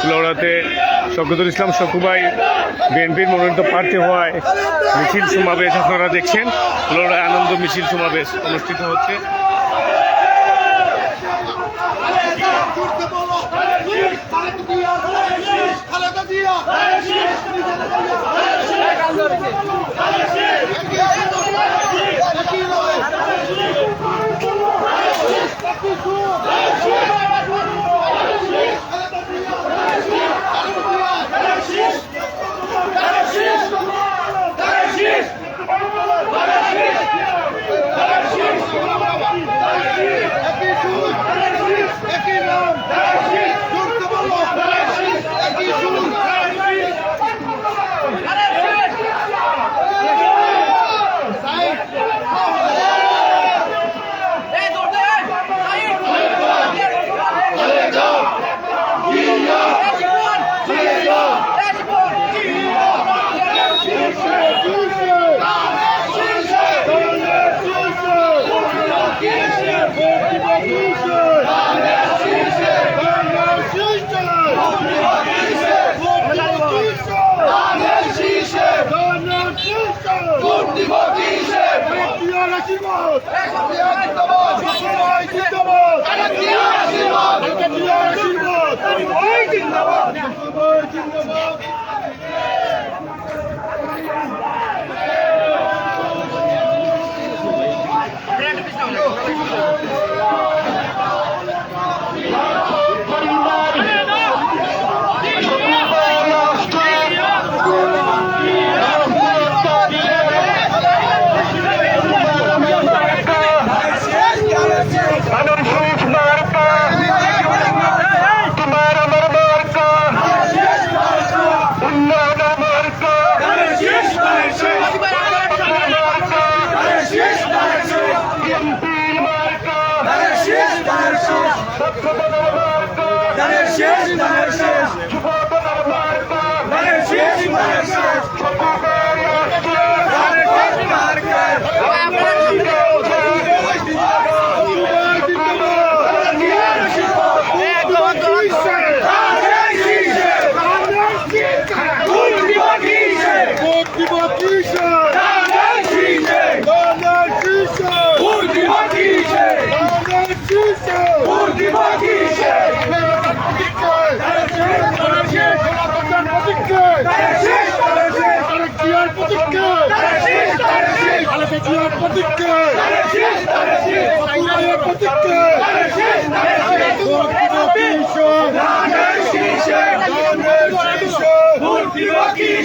ফুলাওড়াতে শকুদুল ইসলাম, শকুবাই, বিএনপির মনোনীত প্রার্থী হওয়ায় মিছিল সমাবেশ আপনারা দেখছেন। ফুলাওড়ায় আনন্দ মিছিল সমাবেশ অনুষ্ঠিত হচ্ছে।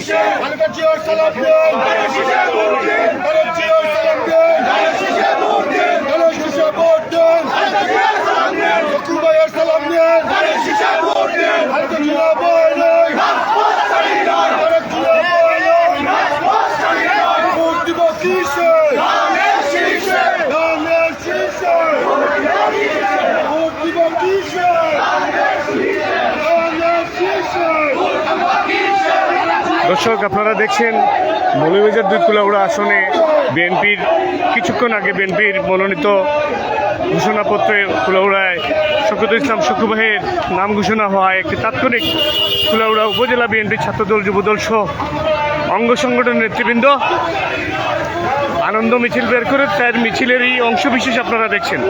şişe. Hani kaçıyor salam gün. Hani şişe vurdun. Hani kaçıyor salam gün. Hani şişe vurdun. Hani şişe vurdun. Hani kaçıyor salam gün. Dokunma yer salam gün. Hani şişe vurdun. Hani kaçıyor vurdun. দর্শক, আপনারা দেখছেন মৌলভীবাজার দুই কুলাউড়া আসনে বিএনপির কিছুক্ষণ আগে বিএনপির মনোনীত ঘোষণাপত্রে কুলাউড়ায় শকতুল ইসলাম শকুবাহের নাম ঘোষণা হওয়ায় একটি তাৎক্ষণিক কুলাউড়া উপজেলা বিএনপির ছাত্রদল, যুবদল সহ অঙ্গ সংগঠনের নেতৃবৃন্দ আনন্দ মিছিল বের করে তার মিছিলেরই অংশবিশেষ আপনারা দেখছেন।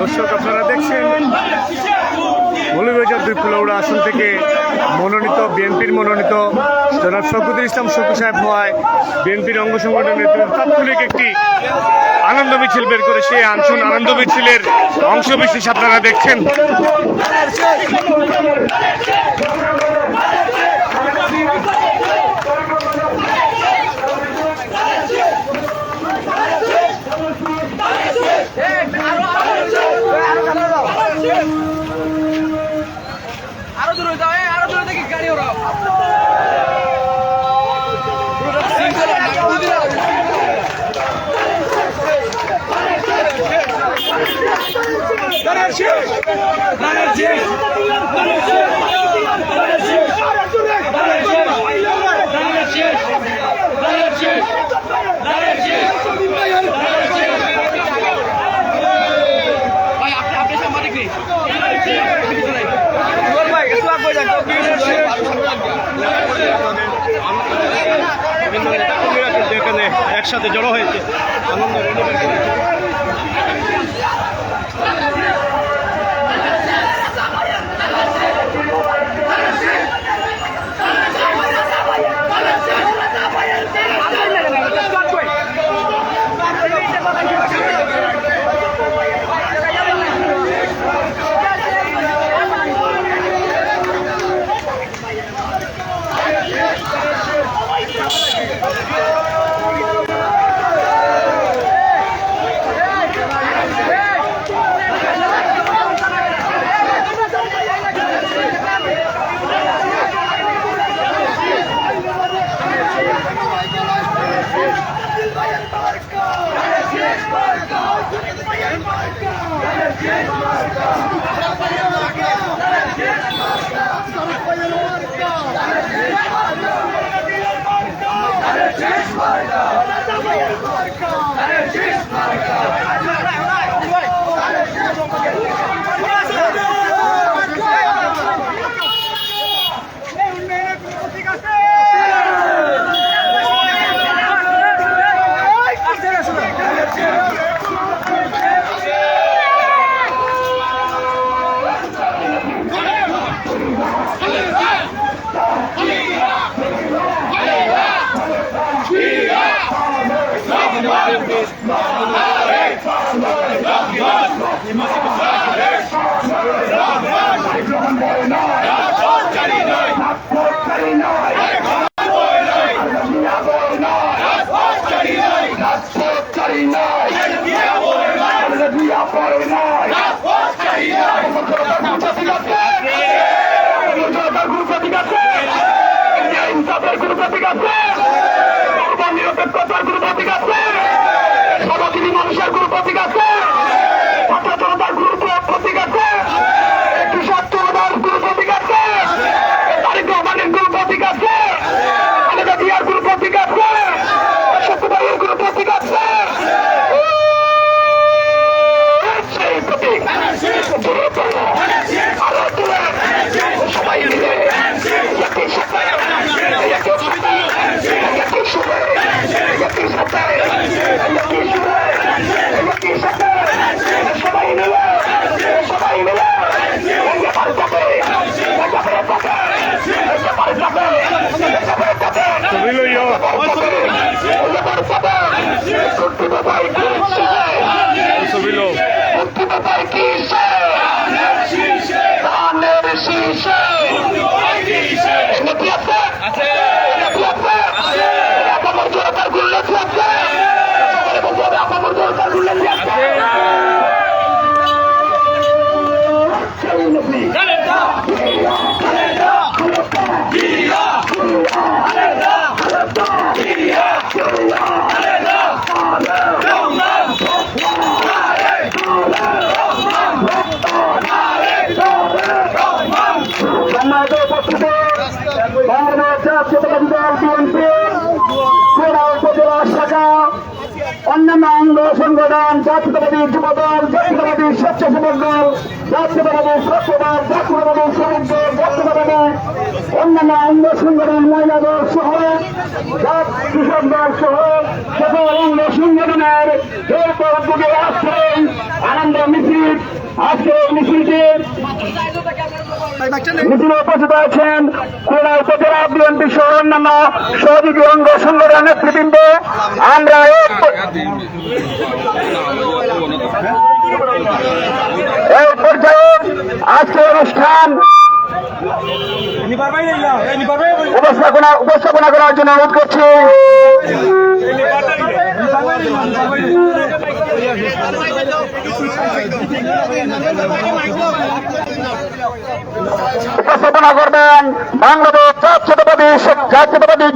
দর্শক আপনারা দেখছেন। মৌলভীবাজার দুই কুলাউড়া আসন থেকে মনোনীত বিএনপির মনোনীত জনাব শকুদুল ইসলাম শকু সাহেব হওয়ায় বিএনপির অঙ্গ সংগঠনের তাৎক্ষণিক একটি আনন্দ মিছিল বের করে সেই আনসুন আনন্দ মিছিলের অংশ বিশেষ আপনারা দেখছেন আরও দূরে যাও এই আরও দূরে দেখি গাড়ি ওরা ভাই আপনি আপনি সাংবাদিক নেই ভাই একটু আগে যান এখানে একসাথে জড়ো হয়েছে। আনন্দ জাতীয়তাবাদী যুবদল, জাতীয়তাবাদী স্বেচ্ছাসেবক দল জাতীয়তাবাদী সত্যবাদ, জাতীয়তাবাদী শ্রমিক দল জাতীয়তাবাদী অন্যান্য অঙ্গ সংগঠন, মহিলা দল সহ কৃষক দল সহ সকল অঙ্গ সংগঠনের যৌথ আনন্দ মিছিল, আজকে মিছিলটি মিছিলে উপস্থিত আছেন খুলনা উপজেলা বিএনপি সহ অন্যান্য সহযোগী অঙ্গ সংগঠনের নেতৃবৃন্দ আমরা এই এই পর্যায়ে আজকে অনুষ্ঠান উপস্থাপনা উপস্থাপনা করার জন্য অনুরোধ করছি উপস্থাপনা করবেন বাংলাদেশ জাতীয়তাবাদী জাতীয়তাবাদী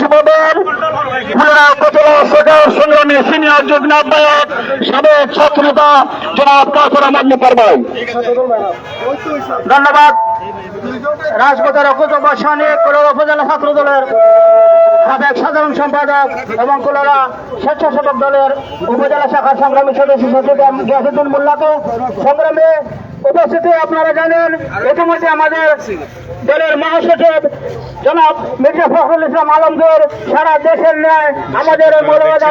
ভাই। ধন্যবাদ। রাজপথের দলের সাধারণ সম্পাদক এবং কোলারা স্বেচ্ছাসেবক দলের উপজেলা শাখার সংগ্রামী সদস্য সচিব গিয়াসুদ্দিন মোল্লাকে সংগ্রামে উপস্থিতি আপনারা জানেন ইতিমধ্যে আমাদের দলের মহাসচিব জনাব মির্জা ফখরুল ইসলাম আলমগীর সারা দেশের ন্যায় আমাদের এই মৌলবাদ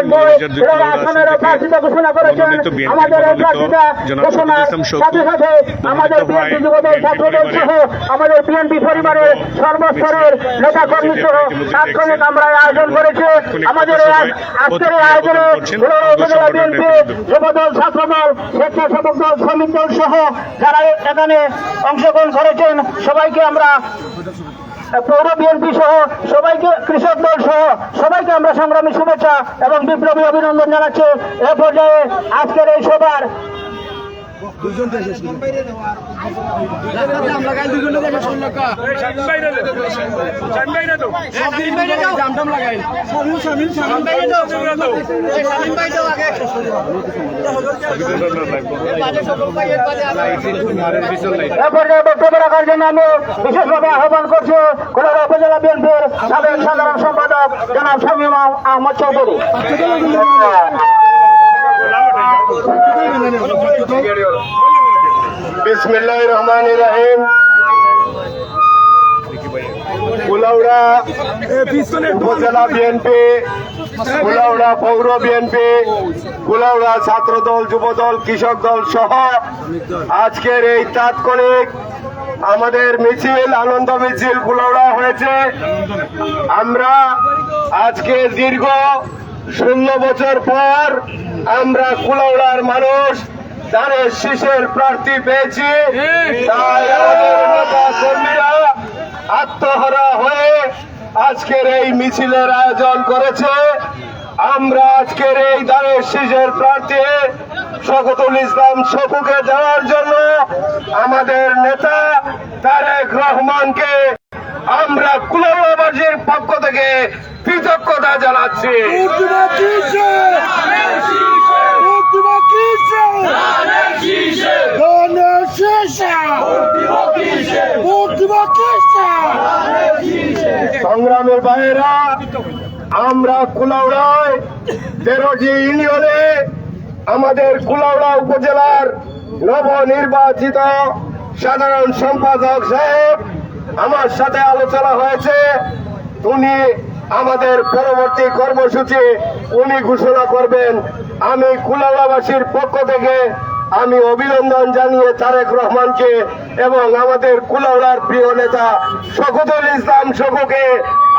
আসনের প্রার্থিতা ঘোষণা করেছেন। আমাদের এই প্রার্থিতা ঘোষণার সাথে সাথে আমাদের বিএনপি যুবদল ছাত্রদল সহ আমাদের বিএনপি পরিবারের সর্বস্তরের নেতা কর্মী সহ তাৎক্ষণিক আমরা আয়োজন করেছি। আমাদের আজকের এই আয়োজনে বিএনপি যুবদল ছাত্রদল স্বেচ্ছাসেবক দল শ্রমিক দল সহ যারা এখানে অংশগ্রহণ করেছেন, সবাইকে আমরা পৌর বিএনপি সহ, সবাইকে, কৃষক দল সহ, সবাইকে আমরা সংগ্রামী শুভেচ্ছা এবং বিপ্লবী অভিনন্দন জানাচ্ছি। এ পর্যায়ে আজকের এই সভার রাখার জন্য আমি বিশেষভাবে আহ্বান করছি উপজেলা বিএনপির সাধারণ সম্পাদক জনাব শামীম আহমদ চৌধুরী। কুলাউড়া উপজেলা বিএনপি কুলাউড়া পৌর বিএনপি কুলাউড়া ছাত্রদল, যুবদল, কৃষক দল সহ আজকের এই তাৎক্ষণিক আমাদের মিছিল, আনন্দ মিছিল কুলাউড়া হয়েছে। আমরা আজকে দীর্ঘ ষোলো বছর পর আমরা কুলাউড়ার মানুষ দানের শীষের প্রার্থী পেয়েছি। আত্মহারা হয়ে আজকের এই মিছিলের আয়োজন করেছে। আমরা আজকের এই দানের শীষের প্রার্থী শকতুল ইসলাম শকুকে দেওয়ার জন্য আমাদের নেতা তারেক রহমানকে আমরা কুলাবাসীর পক্ষ থেকে কৃতজ্ঞতা জানাচ্ছি। সংগ্রামের বাইরা, আমরা কুলাউড়ায় তেরোটি ইউনিয়নে আমাদের কুলাউড়া উপজেলার নবনির্বাচিত সাধারণ সম্পাদক সাহেব আমার সাথে আলোচনা হয়েছে। উনি আমাদের পরবর্তী কর্মসূচি উনি ঘোষণা করবেন। আমি কুলালাবাসীর পক্ষ থেকে আমি অভিনন্দন জানিয়ে তারেক রহমানকে এবং আমাদের কুলাউড়ার প্রিয় নেতা শকুতুল ইসলাম শকুকে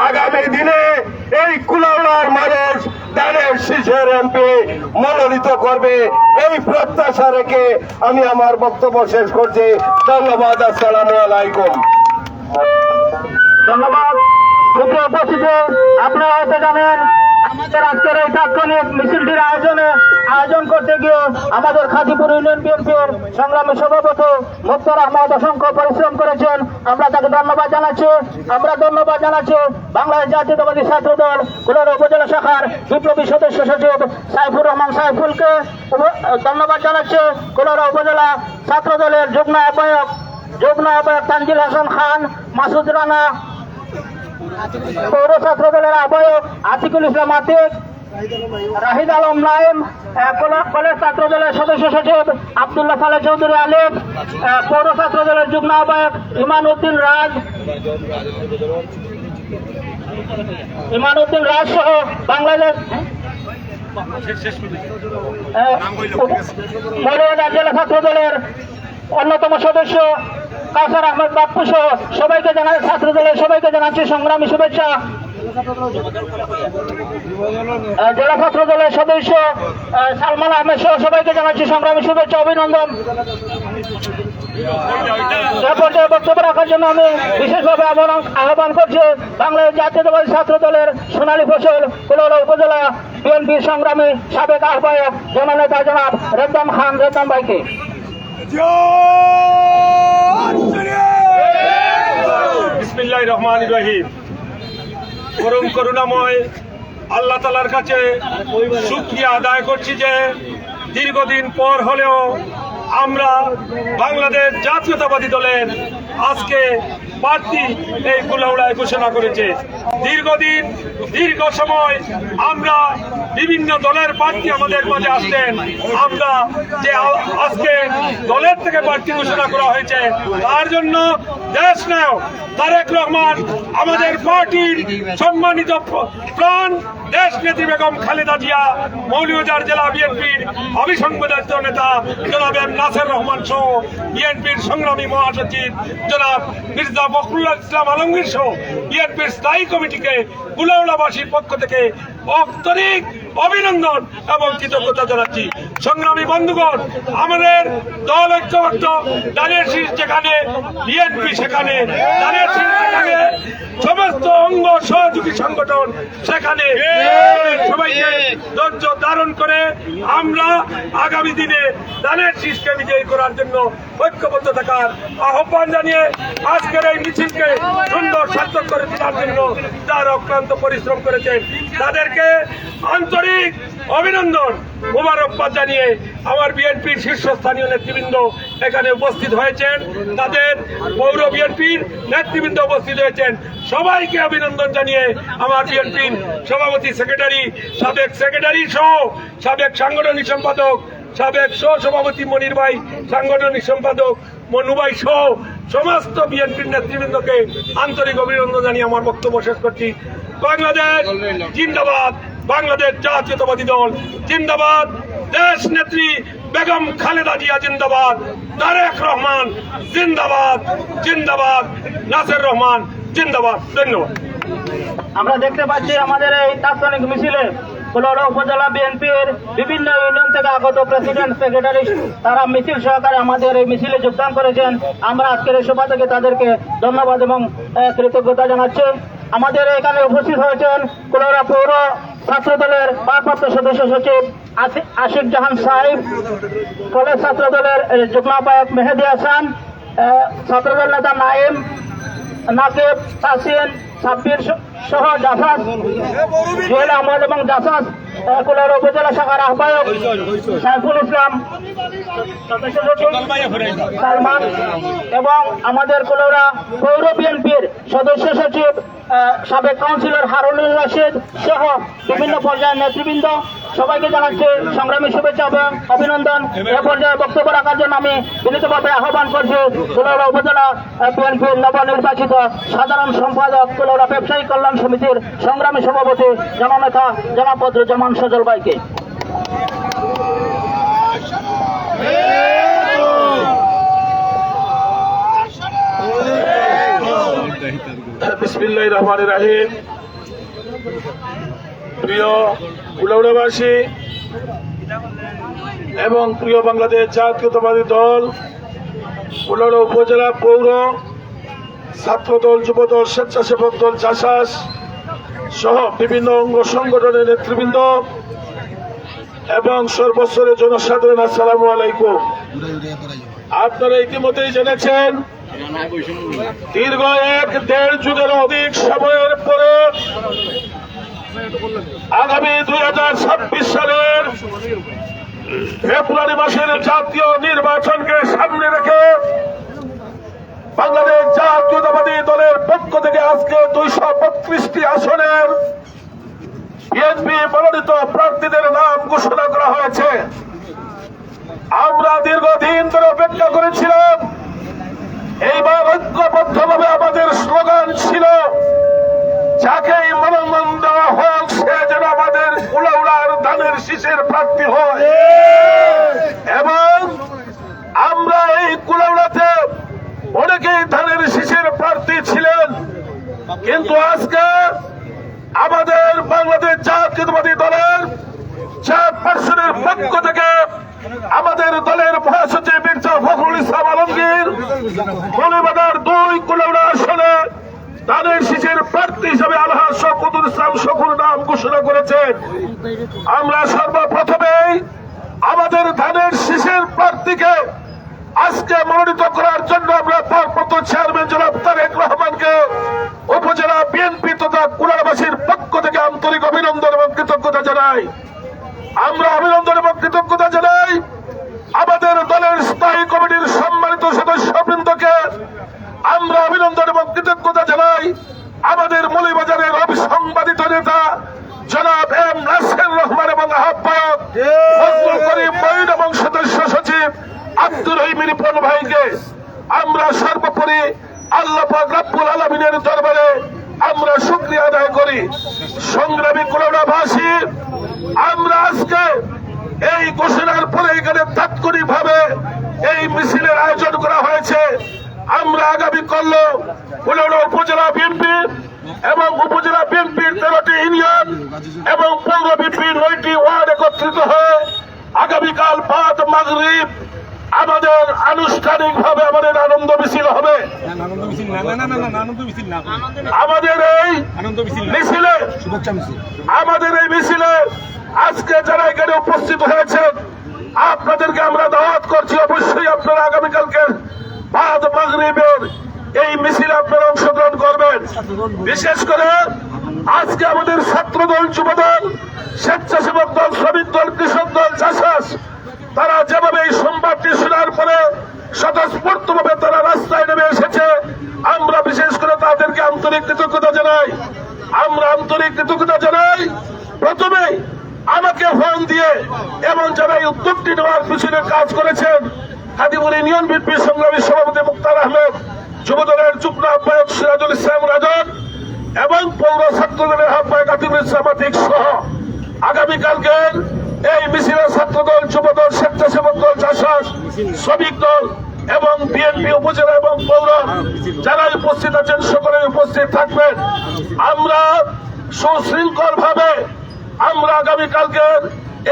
আগামী দিনে এই কুলাউড়ার মানুষ দানের শীষের এমপি মনোনীত করবে। এই প্রত্যাশা রেখে আমি আমার বক্তব্য শেষ করছি। ধন্যবাদ, আসসালামু আলাইকুম। ধন্যবাদ। সুপ্রিয় উপস্থিত আমরা তাকে ধন্যবাদ জানাচ্ছি। আমরা ধন্যবাদ জানাচ্ছি বাংলাদেশ জাতীয়তাবাদী ছাত্র দল উপজেলা শাখার বিপ্লবী সদস্য সচিব সাইফুর রহমান সাইফুলকে। ধন্যবাদ জানাচ্ছি কুলার উপজেলা ছাত্র দলের যুগ্ম আহ্বায়ক যুগ্ম আহ্বায়ক তানজিল হাসান খান, মাসুদ রানা পৌর ছাত্র দলের আহ্বায়ক আতিকুল ইসলাম আতিক, রাহিদ আলম নাইম কলেজ ছাত্র দলের সদস্য সচিব আবদুল্লাহ সালে চৌধুরী আলিফ পৌর ছাত্র দলের যুগ্ম আহ্বায়ক ইমান উদ্দিন রাজ ইমান উদ্দিন রাজ সহ বাংলাদেশ মৌলবাজার জেলা ছাত্র দলের অন্যতম সদস্য কাউসার আহমেদ বাপ্পু সহ সবাইকে জানাই ছাত্র দলের সবাইকে জানাচ্ছি সংগ্রামী শুভেচ্ছা। জেলা ছাত্র দলের সদস্য সালমান আহমেদ সহ সবাইকে জানাচ্ছি সংগ্রামী শুভেচ্ছা, অভিনন্দন। পর্যায়ে বক্তব্য রাখার জন্য আমি বিশেষভাবে আহ্বান- করছি বাংলাদেশ জাতীয়তাবাদী ছাত্র দলের সোনালী ফসল, কুলোরা উপজেলা বিএনপির সংগ্রামী সাবেক আহ্বায়ক জননেতা জনাব রেদ্দাম খান, রেদ্দাম ভাইকে। বিসমিল্লাহ রহমান রহিম। পরম করুণাময় আল্লাহ তালার কাছে শুক্রিয়া আদায় করছি যে দীর্ঘদিন পর হলেও আমরা বাংলাদেশ জাতীয়তাবাদী দলের আজকে প্রার্থী এই কুলাউড়ায় ঘোষণা করেছে। দীর্ঘদিন, দীর্ঘ সময় আমরা বিভিন্ন দলের প্রার্থী আমাদের মাঝে আসছেন আমরা যে আজকে দলের থেকে প্রার্থী ঘোষণা করা হয়েছে, তার জন্য দেশ নায়ক তারেক রহমান, আমাদের পার্টির সম্মানিত প্রাণ দেশ নেত্রী বেগম খালেদা জিয়া, মৌলভীবাজার জেলা বিএনপির অবিসংবাদিত নেতা জনাব এম নাসের রহমান সহ বিএনপির সংগ্রামী মহাসচিব জনাব মির্জা ফখরুল ইসলাম আলমগীর সহ বিএনপির স্থায়ী কমিটিকে গুলাউলাবাসীর পক্ষ থেকে আন্তরিক অভিনন্দন এবং কৃতজ্ঞতা জানাচ্ছি। সংগ্রামী বন্ধুগণ, আমাদের দল ঐক্যবদ্ধ দানের শীষ যেখানে, বিএনপি সেখানে দানের সমস্ত অঙ্গ সহযোগী সংগঠন সেখানে। সবাইকে ধৈর্য ধারণ করে আমরা আগামী দিনে দানের শীষকে বিজয়ী করার জন্য ঐক্যবদ্ধ থাকার আহ্বান জানিয়ে আজকের এই মিছিলকে সুন্দর সার্থক করে তোলার জন্য যারা অক্লান্ত পরিশ্রম করেছেন তাদেরকে আন্তরিক অভিনন্দন মোবারকবাদ জানিয়ে আমার বিএনপির শীর্ষস্থানীয় নেতৃবৃন্দ এখানে উপস্থিত হয়েছেন। তাদের পৌর বিএনপির নেতৃবৃন্দ উপস্থিত হয়েছেন। সবাইকে অভিনন্দন জানিয়ে আমার বিএনপির সভাপতি সেক্রেটারি, সাবেক সেক্রেটারি সহ সাবেক সাংগঠনিক সম্পাদক, সাবেক সহ সভাপতি মনির ভাই, সাংগঠনিক সম্পাদক মনুভাই সহ সমস্ত বিএনপির নেতৃবৃন্দকে আন্তরিক অভিনন্দন জানিয়ে আমার বক্তব্য শেষ করছি। বাংলাদেশ জিন্দাবাদ। বাংলাদেশ জাতীয়তাবাদী দল জিন্দাবাদ। দেশ নেত্রী বেগম খালেদা জিয়া জিন্দাবাদ। তারেক রহমান জিন্দাবাদ। জিন্দাবাদ। নাসের রহমান জিন্দাবাদ। ধন্যবাদ। আমরা দেখতে পাচ্ছি আমাদের এই তাৎক্ষণিক মিছিলে কুলোরা উপজেলা বিএনপির বিভিন্ন ইউনিয়ন থেকে আগত প্রেসিডেন্ট, সেক্রেটারি তারা মিছিল সহকারে আমাদের এই মিছিলে যোগদান করেছেন। আমরা আজকের এই সভা থেকে তাদেরকে ধন্যবাদ এবং কৃতজ্ঞতা জানাচ্ছি। আমাদের এখানে উপস্থিত হয়েছেন কুলোরা পৌর ছাত্র দলের ভারপ্রাপ্ত সদস্য সচিব আশিক জাহান সাহেব, কলেজ ছাত্র দলের যুগ্ম আহ্বায়ক মেহেদি হাসান ছাত্রদল নেতা নাইম, নাকিব তাসিন সাব্বির সহ জাফাস জুয়েল আহমদ এবং জাফাস কুলার উপজেলা শাখার আহ্বায়ক সাইফুল ইসলাম, সালমান এবং আমাদের কুলৌরা পৌর বিএনপির সদস্য সচিব সাবেক কাউন্সিলর হারুনুর রশিদ সহ বিভিন্ন পর্যায়ের নেতৃবৃন্দ সবাইকে জানাচ্ছি সংগ্রামী শুভেচ্ছা এবং অভিনন্দন। এ পর্যায়ে বক্তব্য রাখার জন্য আমি বিনীতভাবে আহ্বান করছি কুলৌরা উপজেলা বিএনপির নবনির্বাচিত সাধারণ সম্পাদক কুলৌরা ব্যবসায়ী কল্যাণ সমিতির সংগ্রামী সভাপতি জননেতা জনাপদ্র জামান সজল ভাইকে। বিসমিল্লাহ রহমান রাহিম। প্রিয় কুলাউড়াবাসী এবং প্রিয় বাংলাদেশ জাতীয়তাবাদী দল কুলাউড়া উপজেলা পৌর ছাত্র দল যুব দল স্বেচ্ছাসেবক দল, চাষাস সহ বিভিন্ন অঙ্গ সংগঠনের নেতৃবৃন্দ এবং সর্বস্তরের জনসাধারণ, আসসালামু আলাইকুম। আপনারা ইতিমধ্যেই জেনেছেন, দীর্ঘ এক দেড় যুগের অধিক সময়ের পরে আগামী দুই হাজার ছাব্বিশ সালের ফেব্রুয়ারি মাসের জাতীয় নির্বাচনকে সামনে রেখে বাংলাদেশ জাতীয়তাবাদী দলের পক্ষ থেকে আজকে দুইশো বত্রিশটি আসনের বিএনপি মনোনীত প্রার্থীদের নাম ঘোষণা করা হয়েছে। আমরা দীর্ঘদিন ধরে অপেক্ষা করেছিলাম, এইবার শীষের হয়। এবং আমরা এই কুলাউড়াতে অনেকেই ধানের শীষের প্রার্থী ছিলেন। কিন্তু আজকে আমাদের বাংলাদেশ জাতীয়তাবাদী দলের চেয়ারপারসনের পক্ষ থেকে আমাদের দলের মহাসচিব মির্জা ফখরুল ইসলাম আলমগীর আসনে তাদের শীষের প্রার্থী হিসেবে আল্লাহ শকুদুল ইসলাম শকুর নাম ঘোষণা করেছেন। আমরা সর্বপ্রথমেই আমাদের ধানের শীষের প্রার্থীকে আজকে মনোনীত করার জন্য আমরা ভারপ্রাপ্ত চেয়ারম্যান জনাব তারেক রহমানকে উপজেলা বিএনপি তথা কুড়াবাসীর পক্ষ থেকে আন্তরিক অভিনন্দন এবং কৃতজ্ঞতা জানাই। আমরা অভিনন্দন এবং কৃতজ্ঞতা জানাই আমাদের দলের স্থায়ী সদস্যবৃন্দকে আমরা অভিনন্দন এবং কৃতজ্ঞতা জানাই আমাদের মৌলিবাজারের অবিসংবাদিত নেতা জনাব এম নাসির রহমান এবং আহ্বায়ক ফজলুল করিম মঈন এবং সদস্য সচিব আব্দুর রহিম রিপন ভাইকে। আমরা সর্বোপরি আল্লাহ পাক রব্বুল আলমিনের দরবারে আমরা শুক্রিয়া আদায় করি। সংগ্রামী কুলনাবাসী আমরা আজকে এই ঘোষণার পরে এখানে তাৎক্ষণিক ভাবে এই মিছিলের আয়োজন করা হয়েছে। আমরা আগামী করল কুলনা উপজেলা বিএনপি এবং উপজেলা বিএনপির তেরোটি ইউনিয়ন এবং পৌর বিএনপির নয়টি ওয়ার্ড একত্রিত হয়ে আগামীকাল বাদ মাগরিব আমাদের আনুষ্ঠানিক ভাবে আমাদের আনন্দ মিছিল হবে। আমাদের এই মিছিলে, আমাদের এই মিছিলে আজকে যারা এখানে উপস্থিত হয়েছেন, আপনাদেরকে আমরা দাওয়াত করছি, অবশ্যই আপনারা আগামীকালকে বাদ মাগরিবের এই মিছিল আপনারা অংশগ্রহণ করবেন। বিশেষ করে আজকে আমাদের ছাত্র দল যুবদল স্বেচ্ছাসেবক দল, শ্রমিক দল, কৃষক দল, চাষাস, তারা যেভাবে এই সোমবারটি শোনার পরে স্বতঃস্ফূর্তভাবে তারা রাস্তায় নেমে এসেছে, আমরা বিশেষ করে তাদেরকে আন্তরিক কৃতজ্ঞতা জানাই। আমরা আন্তরিক কৃতজ্ঞতা জানাই। প্রথমে আমাকে ফোন দিয়ে এবং যারা এই উদ্যোগটি নেওয়ার পিছনে কাজ করেছেন হাদিপুর ইউনিয়ন বিএনপি সংগ্রামী সভাপতি মুক্তার আহমেদ, যুবদলের যুগ্ম আহ্বায়ক সিরাজুল ইসলাম রাজন এবং পৌর ছাত্রদলের আহ্বায়ক আতিকুল ইসলাম আতিক সহ। আগামীকালকের এই মিছিলে ছাত্রদল, যুবদল, স্বেচ্ছাসেবক দল, চাষাস, শ্রমিক দল এবং বিএনপি উপজেলা এবং পৌর যারা উপস্থিত আছেন সকলে উপস্থিত থাকবেন। আমরা সুশৃঙ্খল ভাবে আমরা আগামীকালকে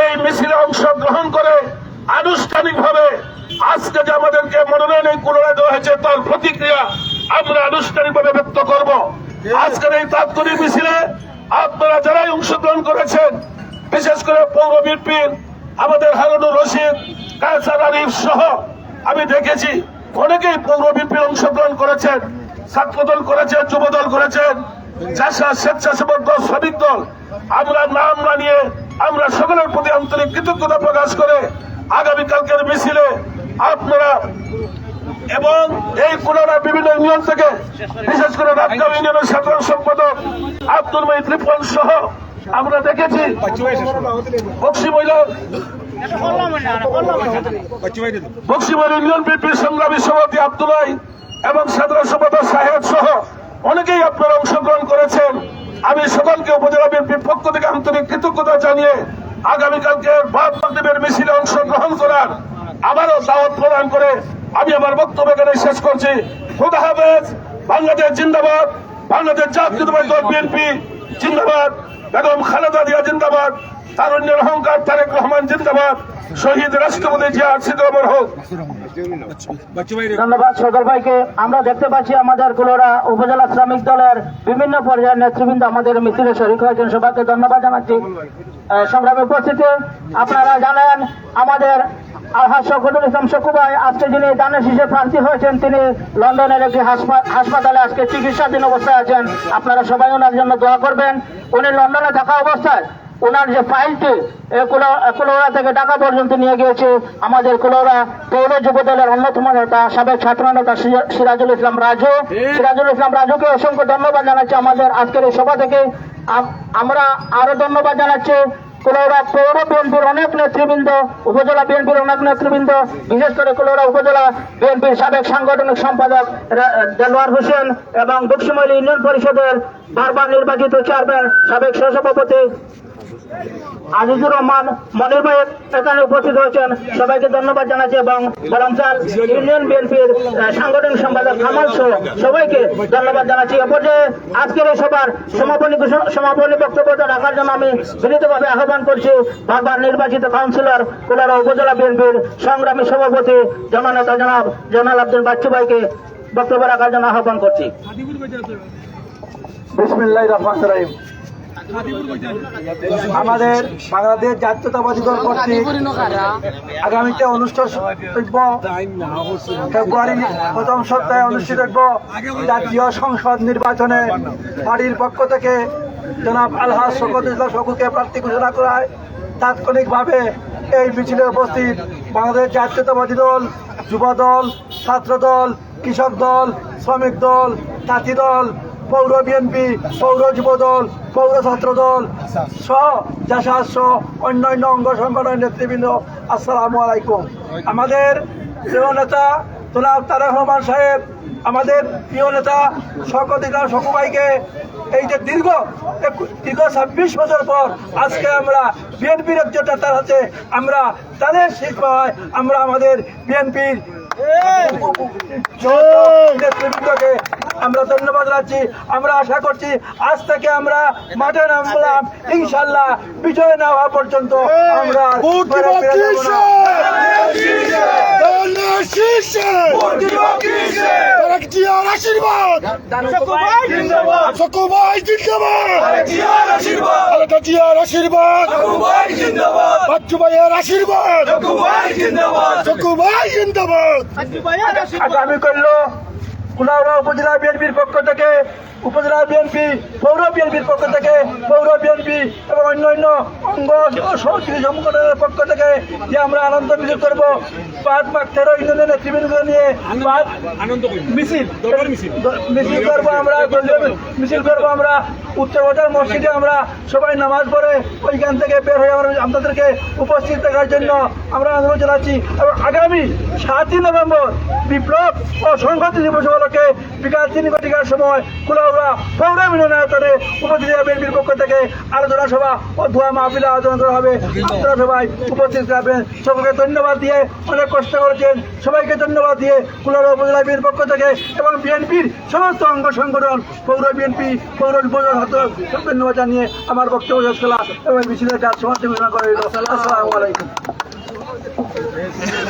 এই মিছিলে অংশগ্রহণ করে আনুষ্ঠানিক ভাবে আজকে যে আমাদেরকে মনোনয়ন কুলনায় দেওয়া হয়েছে, তার প্রতিক্রিয়া আমরা আনুষ্ঠানিক ভাবে ব্যক্ত করব। আজকের এই তাৎক্ষণিক মিছিলে আপনারা যারাই অংশগ্রহণ করেছেন, বিশেষ করে পৌর বিএনপির আমাদের হারুনুর রশিদ, কায়সার আরিফ সহ, আমি দেখেছি অনেকেই পৌর বিএনপির অংশগ্রহণ করেছেন, ছাত্রদল করেছেন, যুবদল করেছেন চাষা স্বেচ্ছাসেবক দল, শ্রমিক দল, আমরা নাম না নিয়ে আমরা সকলের প্রতি আন্তরিক কৃতজ্ঞতা প্রকাশ করে আগামীকালকের মিছিলে আপনারা এবং এই পুনরা বিভিন্ন ইউনিয়ন থেকে, বিশেষ করে রাজগাঁও ইউনিয়নের সাধারণ সম্পাদক আব্দুল মহিদ রিপন সহ আমরা দেখেছি বক্সি ইউনিয়ন বিপির সংগ্রামী সভাপতি আব্দুলাই এবং সাধারণ সম্পাদক সাহেব সহ অনেকেই আপনারা অংশগ্রহণ করেছেন। আমি সকলকে উপজেলা বিএনপির পক্ষ থেকে আন্তরিক কৃতজ্ঞতা জানিয়ে আগামীকালকে বাদ মিছিলে অংশগ্রহণ করার আবারও দাওয়াত প্রদান করে আমি আমার বক্তব্য এখানে শেষ করছি। খুদা হাফেজ, বাংলাদেশ জিন্দাবাদ, বাংলাদেশ জাতীয়তাবাদী দল বিএনপি, জিন্দাবাদ। বেগম খালেদা জিয়া জিন্দাবাদ, তারুণ্যের অহংকার তারেক রহমান জিন্দাবাদ, শহীদ রাষ্ট্রপতি জিয়া সিদ্ধামর হোক। ধন্যবাদ সদর ভাইকে। আমরা দেখতে পাচ্ছি আমাদের কুলোরা উপজেলা শ্রমিক দলের বিভিন্ন পর্যায়ের নেতৃবৃন্দ আমাদের মিছিলে শরিক হয়েছেন। সবাইকে ধন্যবাদ জানাচ্ছি। সংগ্রামে উপস্থিতি। আপনারা জানেন, আমাদের শকুদুল ইসলাম শকুবাই, আজকে যিনি দানের প্রার্থী হয়েছেন, তিনি লন্ডনের একটি হাসপা- হাসপাতালে আজকে চিকিৎসাধীন অবস্থায় আছেন। আপনারা সবাই ওনার জন্য দোয়া করবেন। উনি লন্ডনে থাকা অবস্থায় ওনার যে ফাইলটি কুলোরা থেকে ঢাকা পর্যন্ত নিয়ে গিয়েছে। আমাদের কুলোরা পৌর যুব দলের অন্যতম নেতা, সাবেক ছাত্র নেতা সিরাজুল ইসলাম রাজু। সিরাজুল ইসলাম রাজুকে অসংখ্য ধন্যবাদ জানাচ্ছি আমাদের আজকের এই সভা থেকে। আমরা আরও ধন্যবাদ জানাচ্ছি। কুলৌড়া পৌর বিএনপির অনেক নেতৃবৃন্দ, উপজেলা বিএনপির অনেক নেতৃবৃন্দ, বিশেষ করে কোলোরা উপজেলা বিএনপির সাবেক সাংগঠনিক সম্পাদক দেলোয়ার হোসেন এবং দক্ষিণমৈলী ইউনিয়ন পরিষদের বারবার নির্বাচিত চেয়ারম্যান সাবেক সহসভাপতি আজিজুর রহমান, মনির ভাই এখানে উপস্থিত হয়েছেন। সবাইকে ধন্যবাদ জানাচ্ছি এবং বরমচাল ইউনিয়ন বিএনপির সাংগঠনিক সম্পাদক কামাল সহ সবাইকে ধন্যবাদ জানাচ্ছি। এ পর্যায়ে আজকের এই সভার সমাপনী সমাপনী বক্তব্য রাখার জন্য আমি বিনীতভাবে আহ্বান করছি বারবার নির্বাচিত কাউন্সিলর, কোলারা উপজেলা বিএনপির সংগ্রামী সভাপতি, জননেতা জনাব জনাল আব্দুল বাচ্চু ভাইকে বক্তব্য রাখার জন্য আহ্বান করছি। বিসমিল্লাহ রহমান রহিম। আমাদের বাংলাদেশ জাতীয়তাবাদী দল কর্তৃক আগামীতে অনুষ্ঠিত ফেব্রুয়ারি প্রথম সপ্তাহে অনুষ্ঠিত জাতীয় সংসদ নির্বাচনে। পার্টির পক্ষ থেকে জনাব আলহাজ শকত ইসলাম শকুকে প্রার্থী ঘোষণা করায় তাৎক্ষণিকভাবে এই মিছিলে উপস্থিত বাংলাদেশ জাতীয়তাবাদী দল, যুব দল, ছাত্র দল, কৃষক দল, শ্রমিক দল তাঁতি দল পৌর বিএনপি পৌর যুব দল পৌর ছাত্র দল সহ জাসাদ সহ অন্যান্য অঙ্গ সংগঠনের নেতৃবৃন্দ আসসালামু আলাইকুম। আমাদের প্রিয় নেতা জনাব তারেক রহমান সাহেব আমাদের প্রিয় নেতা শকত শকুভাইকে এই যে দীর্ঘ দীর্ঘ ছাব্বিশ বছর পর আজকে আমরা বিএনপির একজন নেতার হাতে আমরা তাদের শিল্পায় আমরা আমাদের বিএনপির নেতৃবৃন্দকে আমরা ধন্যবাদ রাখছি আমরা আশা করছি আজ থেকে আমরা মাঠে নামলাম ইনশাল্লাহ বিজয় না হওয়া পর্যন্ত আমরা। আশীর্বাদ আশীর্বাদ বাচ্চু ভাইয়ের আশীর্বাদ আগামী করল কুলাউড়া উপজেলা বিএনপির পক্ষ থেকে উপজেলা বিএনপি পৌর বিএনপির পক্ষ থেকে পৌর বিএনপি এবং অন্য অঙ্গ সংস্কৃতি সংগঠনের পক্ষ থেকে যে আমরা আনন্দ মিছিল করব পাঁচ মাস তেরো ইউনিয়নের নেতৃবৃন্দ নিয়ে পাঁচ মিছিল মিছিল। করব আমরা মিছিল করব আমরা। উচ্চবাজার মসজিদে আমরা সবাই নামাজ পড়ে ওইখান থেকে বের হয়ে আমরা আপনাদেরকে উপস্থিত থাকার জন্য আমরা অনুরোধ জানাচ্ছি। এবং আগামী সাতই নভেম্বর বিপ্লব ও সংহতি দিবস উপলক্ষে বিকাল তিন ঘটিকার সময় কুলাউড়া পৌর মিলনায়তনে উপজেলা বিএনপির পক্ষ থেকে আলোচনা সভা ও ধোয়া মাহফিলে আলোচনা করা হবে। আপনারা সবাই উপস্থিত থাকবেন। সকলকে ধন্যবাদ দিয়ে অনেক কষ্ট করেছেন। সবাইকে ধন্যবাদ দিয়ে কুলাউড়া উপজেলা বিএনপির পক্ষ থেকে এবং বিএনপির সমস্ত অঙ্গ সংগঠন, পৌর বিএনপি, পৌর উপজেলা ছাত্র ধন্যবাদ জানিয়ে আমার বক্তব্য শেষ করলাম। এবং মিছিলের কাজ সমাজ ঘোষণা করে আসসালামু আলাইকুম।